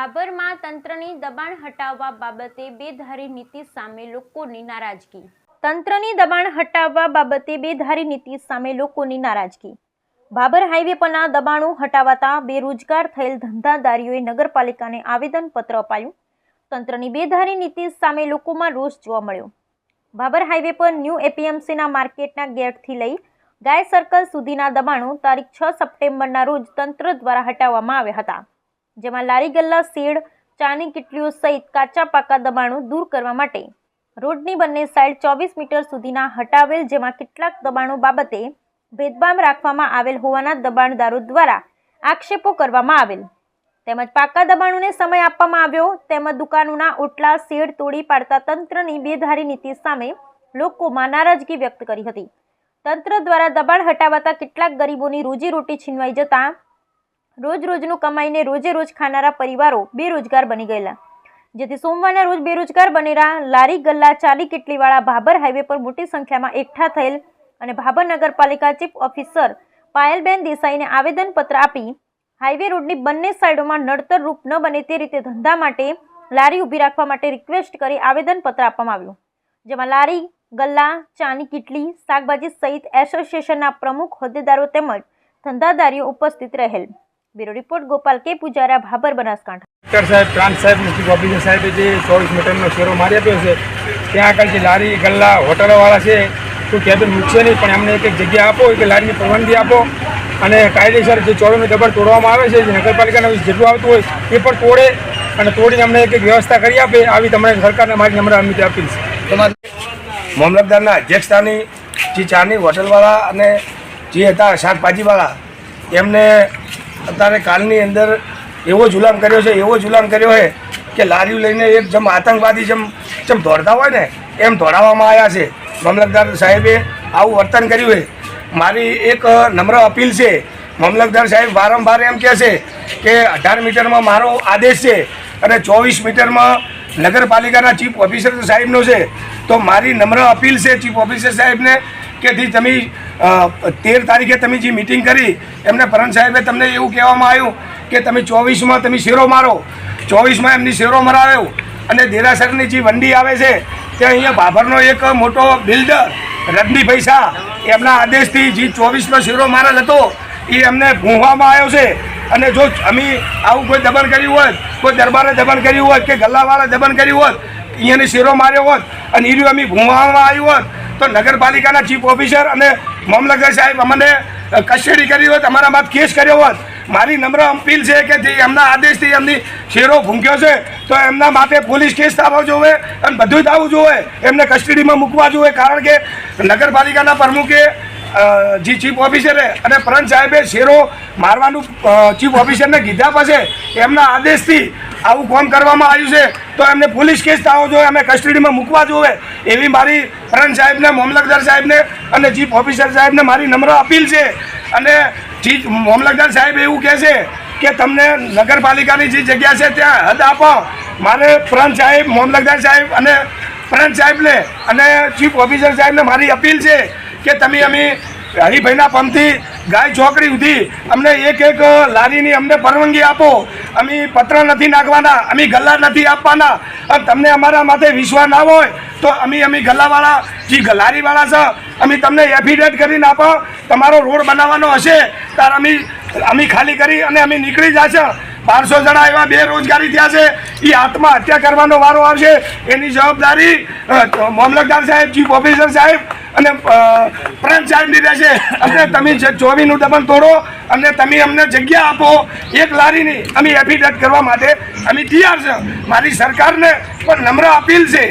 ભાભરમાં તંત્રની દબાણ હટાવવા બાબતે બેધારી નીતિ સામે લોકોની નારાજગી. તંત્રની દબાણ હટાવવા બાબતે બેધારી નીતિ સામે લોકોની નારાજગી. ભાભર હાઈવે પરના દબાણો હટાવાતા બેરોજગાર થયેલ ધંધાદારીઓએ નગરપાલિકાને આવેદનપત્ર અપાયું. તંત્રની બેધારી નીતિ સામે લોકોમાં રોષ જોવા મળ્યો. ભાભર હાઈવે પર ન્યૂ એપીએમસીના માર્કેટના ગેટથી લઈ ગાય સર્કલ સુધીના દબાણો તારીખ છ સપ્ટેમ્બરના રોજ તંત્ર દ્વારા હટાવવામાં આવ્યા હતા. જેમાં લારી ગલ્લા શેડ ચાની કિટલીઓ સહિત કાચા પાકા દબાણો દૂર કરવા માટે રોડની બંને સાઈડ ચોવીસ મીટર સુધીના હટાવેલ જેમાં કેટલાક દબાણો બાબતે ભેદભાવ રાખવામાં આવેલ હોવાના દબાણદારો દ્વારા આક્ષેપો કરવામાં આવેલ. તેમજ પાકા દબાણોને સમય આપવામાં આવ્યો તેમજ દુકાનોના ઓટલા, શેડ તોડી પાડતા તંત્રની બેધારી નીતિ સામે લોકોમાં નારાજગી વ્યક્ત કરી હતી. તંત્ર દ્વારા દબાણ હટાવાતા કેટલાક ગરીબોની રોજીરોટી છીનવાઈ જતા રોજ રોજનું કમાઈને રોજે રોજ ખાનારા પરિવારો બેરોજગાર બની ગયેલા. જેથી સોમવારના રોજ બેરોજગાર બનેલા લારી ગલ્લા ચાલી કેટલીવાળા ભાભર હાઈવે પર મોટી સંખ્યામાં એકઠા થયેલ અને ભાભર નગરપાલિકા ચીફ ઓફિસર પાયલબેન દેસાઈને આવેદનપત્ર આપી હાઈવે રોડની બંને સાઈડોમાં નડતર રૂપ ન બને તે રીતે ધંધા માટે લારી ઊભી રાખવા માટે રિક્વેસ્ટ કરી આવેદનપત્ર આપવામાં આવ્યું. જેમાં લારી ગલ્લા ચાની કિટલી શાકભાજી સહિત એસોસિએશનના પ્રમુખ હોદ્દેદારો તેમજ ધંધાદારીઓ ઉપસ્થિત રહેલ. બ્યુરો રિપોર્ટ ગોપાલ કે પૂજારા ભાભર બનાસકાંઠા. કલેક્ટર સાહેબ પ્રાંત સાહેબ ચીફ ઓફિસર સાહેબે જે ચોવીસ મીટરનો શેરો મારી આપ્યો છે ત્યાં આગળ જે લારી ગલ્લા હોટલોવાળા છે કોઈ કેબિન મૂકશે નહીં પણ એમને એક એક જગ્યા આપો કે લારીની પરવાનગી આપો અને કાયદેસર જે ચોરોનું દબાણ તોડવામાં આવે છે જે નગરપાલિકાના જેટલું આવતું હોય એ પણ તોડે અને તોડીને અમને એક એક વ્યવસ્થા કરી આપે આવી તમને સરકારને મારી નમ્ર અમિત અપીલ છે મામલતદારના અધ્યક્ષતાની જે ચારની હોટલવાળા અને જે હતા શાકભાજીવાળા એમને અત્યારે કાલની અંદર એવો જુલામ કર્યો છે, એવો જુલામ કર્યો છે કે લારીઓ લઈને એક જેમ આતંકવાદી જેમ જેમ દોડતા હોય ને, એમ દોડાવવામાં આવ્યા છે. મામલતદાર સાહેબે આવું વર્તન કર્યું છે. મારી એક નમ્ર અપીલ છે. મામલતદાર સાહેબ વારંવાર એમ કહે છે કે અઢાર મીટરમાં મારો આદેશ છે અને ચોવીસ મીટરમાં નગરપાલિકાના ચીફ ઓફિસર સાહેબનો છે. તો મારી નમ્ર અપીલ છે ચીફ ઓફિસર સાહેબને કે તમે તેર તારીખે તમે જે મિટિંગ કરી, એમને પરમ સાહેબે તમને એવું કહેવામાં આવ્યું કે તમે ચોવીસમાં તમે શેરો મારો. ચોવીસમાં એમની શેરો મરાવ્યો અને દેરાસરની જે વંડી આવે છે ત્યાં અહીંયા બાભરનો એક મોટો બિલ્ડર રજની પૈસા એમના આદેશથી જે ચોવીસનો શેરો મારેલ હતો, એ એમને ભૂંવામાં આવ્યો છે. અને જો અમે આવું કોઈ દબાણ કર્યું હોત, કોઈ દરબારે દબાણ કર્યું હોત કે ગલ્લાવાળા દબાણ કર્યું હોત, અહીંયાની શેરો માર્યો હોત અને એ રહ્યું અમે ભૂંવામાં આવ્યું હોત, તો નગરપાલિકાના ચીફ ઓફિસર અને મામલતદાર સાહેબ, અમને કસ્ટડી કરી હોત, અમારા બાદ કેસ કર્યો હોત. મારી નમ્ર અપીલ છે કે જે એમના આદેશથી એમની શેરો ભૂંક્યો છે, તો એમના માટે પોલીસ કેસ થવો જોવે અને બધું જ થવું જોઈએ એમને કસ્ટડીમાં મૂકવા જોઈએ કારણ કે નગરપાલિકાના પ્રમુખે જે ચીફ ઓફિસરે અને પ્રંત સાહેબે શેરો મારવાનું ચીફ ઓફિસરને કીધા પછી એમના આદેશથી આવું ફોન કરવામાં આવ્યું છે, તો એમને પોલીસ કેસ થવો જોઈએ, અમે કસ્ટડીમાં મૂકવા જોઈએ. એવી મારી પ્રંત સાહેબને મામલતદાર સાહેબને અને ચીફ ઓફિસર સાહેબને મારી નમ્ર અપીલ છે. અને ચીફ મામલતદાર સાહેબ એવું કહે છે કે તમને નગરપાલિકાની જે જગ્યા છે, ત્યાં હદ આપો. મારે પ્રંત સાહેબ મામલતદાર સાહેબ અને પ્રંત સાહેબને અને ચીફ ઓફિસર સાહેબને મારી અપીલ છે કે તમે અમે હરિભાઈના પંપથી ગાય ચોકડી સુધી અમને એક એક લારીની અમને પરવાનગી આપો. અમે પત્ર નથી નાખવાના, અમે ગલ્લા નથી આપવાના. અને તમને અમારા માથે વિશ્વાસ ના હોય, તો અમે અમે ગલ્લાવાળા, જે ગલારીવાળા છે, અમે તમને એફિડેટ કરીને આપો. તમારો રોડ બનાવવાનો હશે ત્યારે અમે અમે ખાલી કરી અને અમે નીકળી જશે. બારસો જણા એવા બેરોજગારી થયા છે. એ આત્મહત્યા કરવાનો વારો આવશે. એની જવાબદારી મામલતદાર સાહેબ, ચીફ ઓફિસર સાહેબ અને પ્રાંત સાહેબની રહેશે. અને તમે ચોવીનું દમન તોડો અને તમે અમને જગ્યા આપો. એક લારીની અમે એફિડેટ કરવા માટે અમે તૈયાર છે. મારી સરકારને પણ નમ્ર અપીલ છે.